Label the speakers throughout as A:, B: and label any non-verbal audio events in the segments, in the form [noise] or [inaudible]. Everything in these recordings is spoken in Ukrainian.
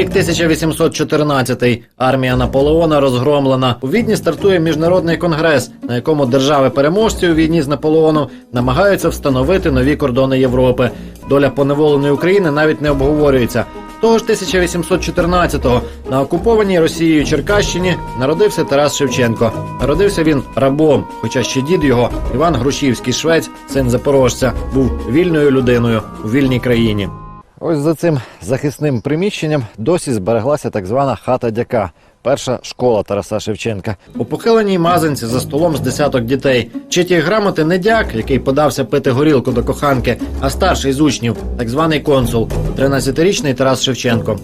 A: Рік 1814. Армія Наполеона розгромлена. У Відні стартує міжнародний конгрес, на якому держави-переможці у війні з Наполеоном намагаються встановити нові кордони Європи. Доля поневоленої України навіть не обговорюється. Того ж 1814-го на окупованій Росією Черкащині народився Тарас Шевченко. Народився він рабом, хоча ще дід його, Іван Грушівський швець, син запорожця, був вільною людиною у вільній країні. Ось за цим захисним приміщенням досі збереглася так звана хата дяка. Перша школа Тараса Шевченка. У похиленій мазанці за столом з десяток дітей. Читі грамоти не дяк, який подався пити горілку до коханки, а старший з учнів, так званий консул, 13-річний Тарас Шевченко.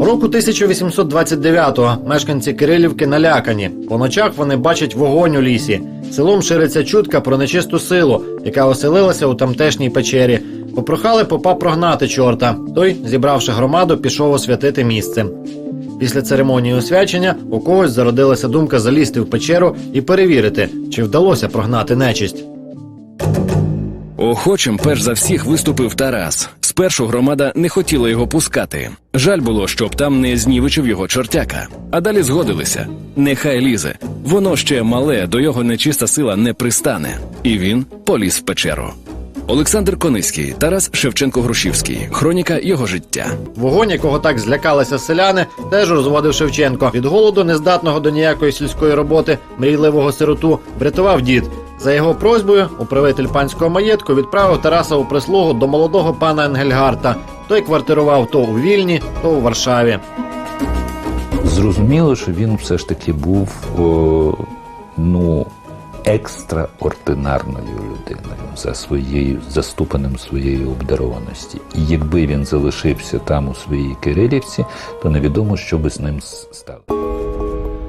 A: Року 1829-го мешканці Кирилівки налякані. По ночах вони бачать вогонь у лісі. Селом шириться чутка про нечисту силу, яка оселилася у тамтешній печері. Попрохали попа прогнати чорта. Той, зібравши громаду, пішов освятити місце. Після церемонії освячення у когось зародилася думка залізти в печеру і перевірити, чи вдалося прогнати нечисть.
B: Охочим перш за всіх виступив Тарас. Спершу громада не хотіла його пускати. Жаль було, щоб там не знівечив його чортяка. А далі згодилися. Нехай лізе. Воно ще мале, до його нечиста сила не пристане. І він поліз в печеру. Олександр Кониський, Тарас Шевченко Грушівський. Хроніка його життя.
A: Вогонь, якого так злякалися селяни, теж розводив Шевченко. Від голоду, нездатного до ніякої сільської роботи, мрійливого сироту, врятував дід. За його просьбою, управитель панського маєтку відправив Тараса у прислугу до молодого пана Енгельгарта. Той квартирував то у Вільні, то у Варшаві.
C: Зрозуміло, що він все ж таки був о, ну, екстраординарною людиною за своєю за ступенем своєї обдарованості. І якби він залишився там у своїй Кирилівці, то невідомо, що би з ним стало.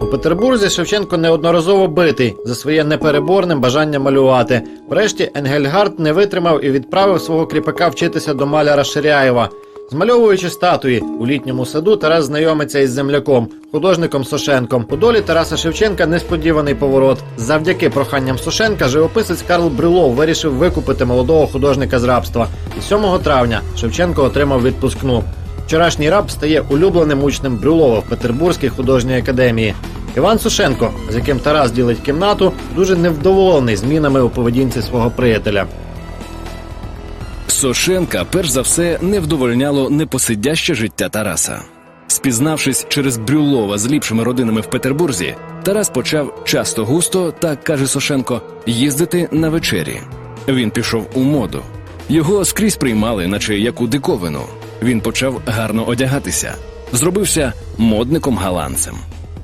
A: У Петербурзі Шевченко неодноразово битий за своє непереборне бажання малювати. Врешті Енгельгард не витримав і відправив свого кріпака вчитися до маляра Ширяєва. Змальовуючи статуї у літньому саду, Тарас знайомиться із земляком, художником Сошенком. У долі Тараса Шевченка несподіваний поворот. Завдяки проханням Сошенка живописець Карл Брюлов вирішив викупити молодого художника з рабства. І 7 травня Шевченко отримав відпускну. Вчорашній раб стає улюбленим учнем Брюлова в Петербурзькій художній академії. Іван Сушенко, з яким Тарас ділить кімнату, дуже невдоволений змінами у поведінці свого приятеля.
B: Сошенка перш за все не вдовольняло непосидяще життя Тараса. Спізнавшись через Брюлова з ліпшими родинами в Петербурзі, Тарас почав часто густо, так каже Сошенко, їздити на вечері. Він пішов у моду. Його скрізь приймали, наче яку диковину. Він почав гарно одягатися, зробився модником галанцем.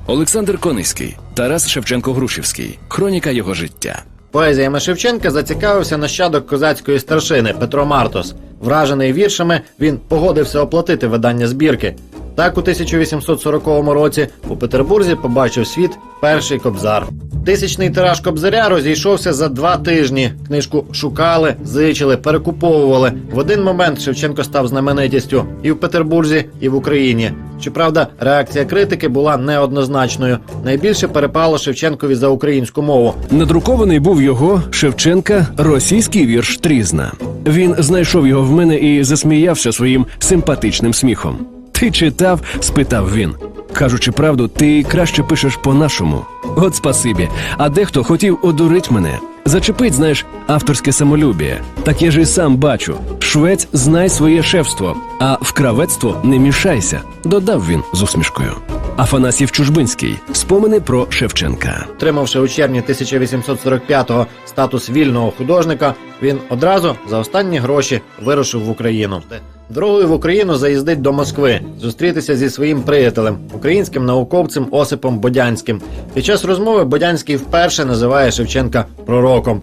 B: Олександр Кониський, Тарас Шевченко Грушівський. Хроніка його життя.
A: Поезіями Шевченка зацікавився нащадок козацької старшини Петро Мартос. Вражений віршами, він погодився оплатити видання збірки. Так, у 1840 році у Петербурзі побачив світ перший кобзар. Тисячний тираж кобзаря розійшовся за два тижні. Книжку шукали, зичили, перекуповували. В один момент Шевченко став знаменитістю і в Петербурзі, і в Україні. Щоправда, реакція критики була неоднозначною. Найбільше перепало Шевченкові за українську мову.
D: Надрукований був його Шевченка російський вірш Трізна. Він знайшов його в мене і засміявся своїм симпатичним сміхом. Ти читав? спитав він. Кажучи правду, ти краще пишеш по-нашому. От спасибі. А дехто хотів одурить мене. Зачепить, знаєш, авторське самолюбіє. Так я ж і сам бачу. Швець знай своє шефство, а в кравецтво не мішайся, додав він з усмішкою. Афанасів Чужбинський. Спомини про Шевченка.
A: Отримавши у червні 1845-го статус вільного художника, він одразу за останні гроші вирушив в Україну. Дорогою в Україну заїздить до Москви, зустрітися зі своїм приятелем, українським науковцем Осипом Бодянським. Під час розмови Бодянський вперше називає Шевченка пророком.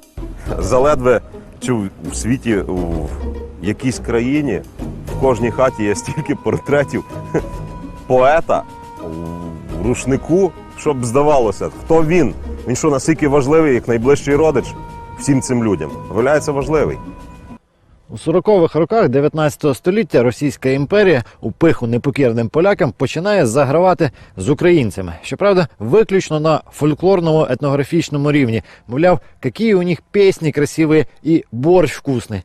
E: заледве чув у світі в якійсь країні в кожній хаті є стільки портретів [laughs] поета в рушнику, щоб здавалося, хто він? Він що настільки важливий, як найближчий родич всім цим людям. Виявляється важливий.
A: У 40-х роках 19 століття Російська імперія у пиху непокірним полякам починає загравати з українцями. Щоправда, виключно на фольклорному етнографічному рівні. Мовляв, які у них пісні красиві і борщ вкусний.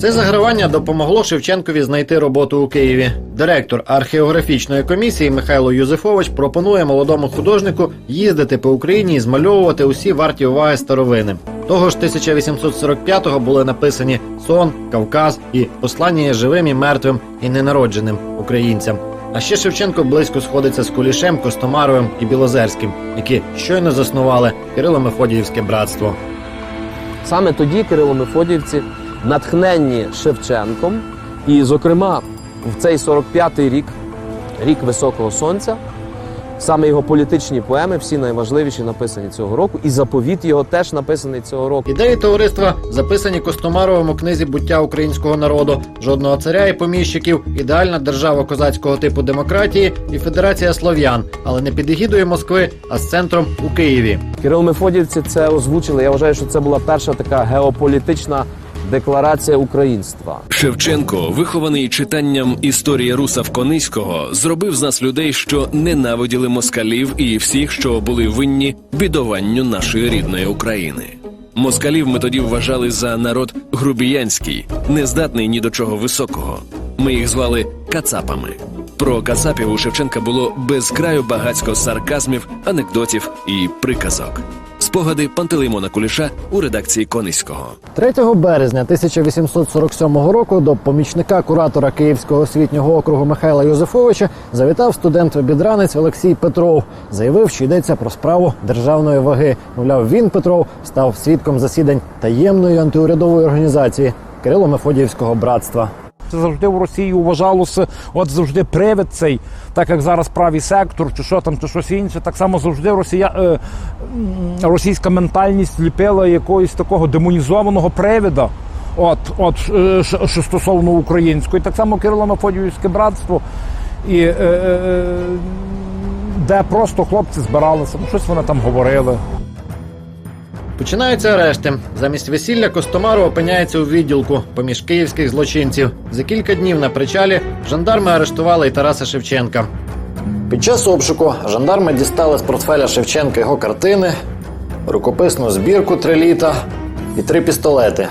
A: Це загравання допомогло Шевченкові знайти роботу у Києві. Директор археографічної комісії Михайло Юзефович пропонує молодому художнику їздити по Україні і змальовувати усі варті уваги старовини. Того ж 1845-го були написані сон, Кавказ і послання живим і мертвим і ненародженим українцям. А ще Шевченко близько сходиться з Кулішем, Костомаровим і Білозерським, які щойно заснували Кирило-Мефодіївське братство.
F: Саме тоді Кирило Мефодіївці, натхненні Шевченком, і, зокрема, в цей 45-й рік, рік Високого Сонця, саме його політичні поеми, всі найважливіші написані цього року, і заповіт його теж написаний цього року.
A: Ідеї товариства записані Костомаровим у книзі буття українського народу, жодного царя і поміщиків, ідеальна держава козацького типу демократії і Федерація слов'ян, але не під егідою Москви, а з центром у Києві.
F: Кирило Мефодіївці це озвучили. Я вважаю, що це була перша така геополітична декларація українства.
B: Шевченко, вихований читанням історії Руса Кониського, зробив з нас людей, що ненавиділи москалів і всіх, що були винні бідованню нашої рідної України. Москалів ми тоді вважали за народ грубіянський, нездатний ні до чого високого. Ми їх звали кацапами. Про кацапів у Шевченка було безкраю багацько сарказмів, анекдотів і приказок. Спогади Пантелеймона Куліша у редакції Кониського.
A: 3 березня 1847 року до помічника куратора Київського освітнього округу Михайла Йозефовича завітав студент-обідранець Олексій Петров. Заявив, що йдеться про справу державної ваги. Мовляв, він Петров став свідком засідань таємної антиурядової організації Кирило-Мефодіївського братства.
G: Це завжди в Росії вважалося, от завжди привид цей, так як зараз правий сектор, чи що там, чи щось інше. Так само завжди Росія, е, російська ментальність ліпила якогось такого демонізованого привида. От, от е, що, стосовно української, так само Кирило Мефодіївське братство, і, е, е, де просто хлопці збиралися, ну щось вони там говорили.
A: Починаються арешти. Замість весілля Костомаров опиняється у відділку поміж київських злочинців. За кілька днів на причалі жандарми арештували і Тараса Шевченка. Під час обшуку жандарми дістали з портфеля Шевченка його картини, рукописну збірку три літа і три пістолети.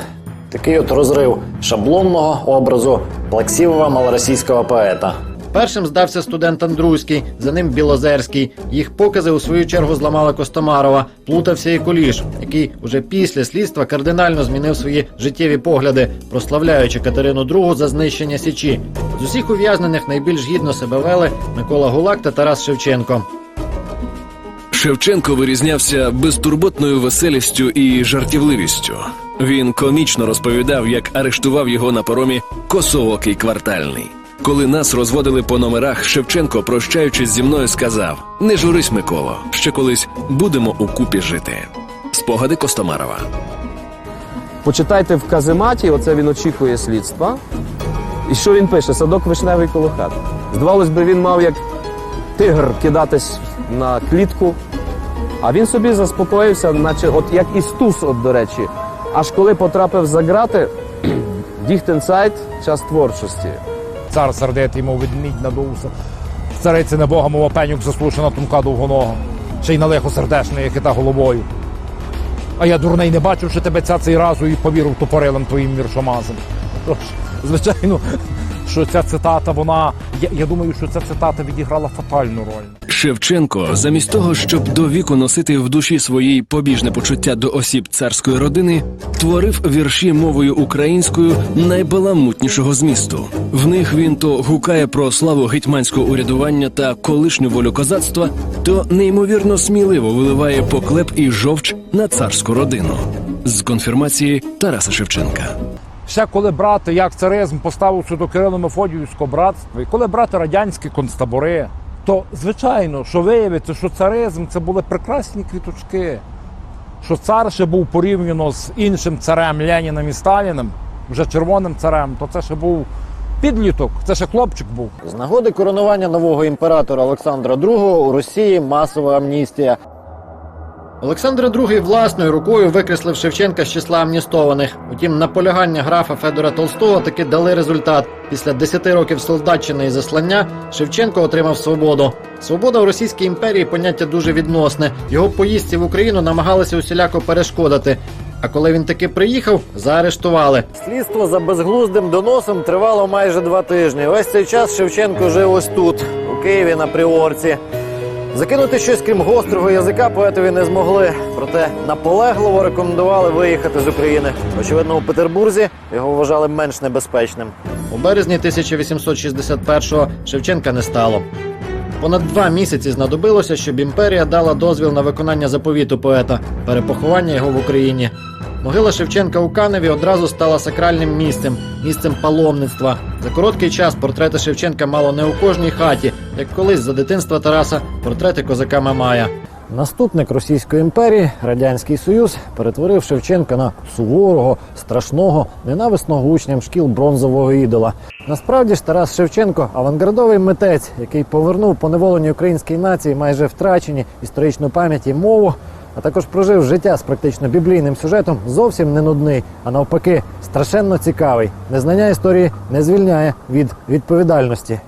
A: Такий от розрив шаблонного образу плаксивого малоросійського поета. Першим здався студент Андруський, за ним Білозерський. Їх покази у свою чергу зламали Костомарова, плутався і Куліш, який уже після слідства кардинально змінив свої життєві погляди, прославляючи Катерину II за знищення Січі. З усіх ув'язнених найбільш гідно себе вели Микола Гулак та Тарас Шевченко.
B: Шевченко вирізнявся безтурботною веселістю і жартівливістю. Він комічно розповідав, як арештував його на поромі косоокий квартальний. Коли нас розводили по номерах, Шевченко, прощаючись зі мною, сказав: Не журись, Миколо, ще колись будемо у купі жити. Спогади Костомарова.
F: Почитайте в казематі, оце він очікує слідства. І що він пише? Садок вишневий коло хати. Здавалось би, він мав як тигр кидатись на клітку, а він собі заспокоївся, наче от як Істус, от до речі. Аж коли потрапив за грати, [clears throat] Діхтенцайт час творчості.
G: Цар сердитий, мов ведмідь надувся. Цариці на Бога, мов опенюк заслушена тумка довгонога. Ще й на лихо сердешне, хита головою. А я дурний не бачив, що тебе ця цей разу і повірив тупорилим твоїм віршомазом. Звичайно, що ця цитата, вона. Я, я думаю, що ця цитата відіграла фатальну роль.
B: Шевченко, замість того, щоб до віку носити в душі своїй побіжне почуття до осіб царської родини, творив вірші мовою українською найбаламутнішого змісту. В них він то гукає про славу гетьманського урядування та колишню волю козацтва, то неймовірно сміливо виливає поклеп і жовч на царську родину з конфірмації Тараса Шевченка.
G: Ще коли брати, як царизм поставився до Кирило Мефодіївського братства, і коли брати радянські концтабори, то звичайно, що виявиться, що царизм це були прекрасні квіточки. Що цар ще був порівняно з іншим царем Леніним і Сталіним, вже червоним царем, то це ще був підліток, це ще хлопчик був.
A: З нагоди коронування нового імператора Олександра II у Росії масова амністія. Олександр II власною рукою викреслив Шевченка з числа амністованих. Утім, наполягання графа Федора Толстого таки дали результат. Після 10 років солдатчини і заслання Шевченко отримав свободу. Свобода в Російській імперії поняття дуже відносне. Його поїздці в Україну намагалися усіляко перешкодити. А коли він таки приїхав, заарештували. Слідство за безглуздим доносом тривало майже два тижні. Весь цей час Шевченко жив ось тут, у Києві на Приорці. Закинути щось крім гострого язика поетові не змогли, проте наполегливо рекомендували виїхати з України. Очевидно, у Петербурзі його вважали менш небезпечним. У березні 1861-го Шевченка не стало. Понад два місяці знадобилося, щоб імперія дала дозвіл на виконання заповіту поета перепоховання його в Україні. Могила Шевченка у Каневі одразу стала сакральним місцем, місцем паломництва. За короткий час портрети Шевченка мало не у кожній хаті, як колись за дитинства Тараса портрети козака Мамая. Наступник Російської імперії, Радянський Союз, перетворив Шевченка на суворого, страшного, ненависного учням шкіл бронзового ідола. Насправді ж Тарас Шевченко авангардовий митець, який повернув поневоленій українській нації майже втрачені історичну пам'ять і мову, а також прожив життя з практично біблійним сюжетом зовсім не нудний, а навпаки, страшенно цікавий. Незнання історії не звільняє від відповідальності.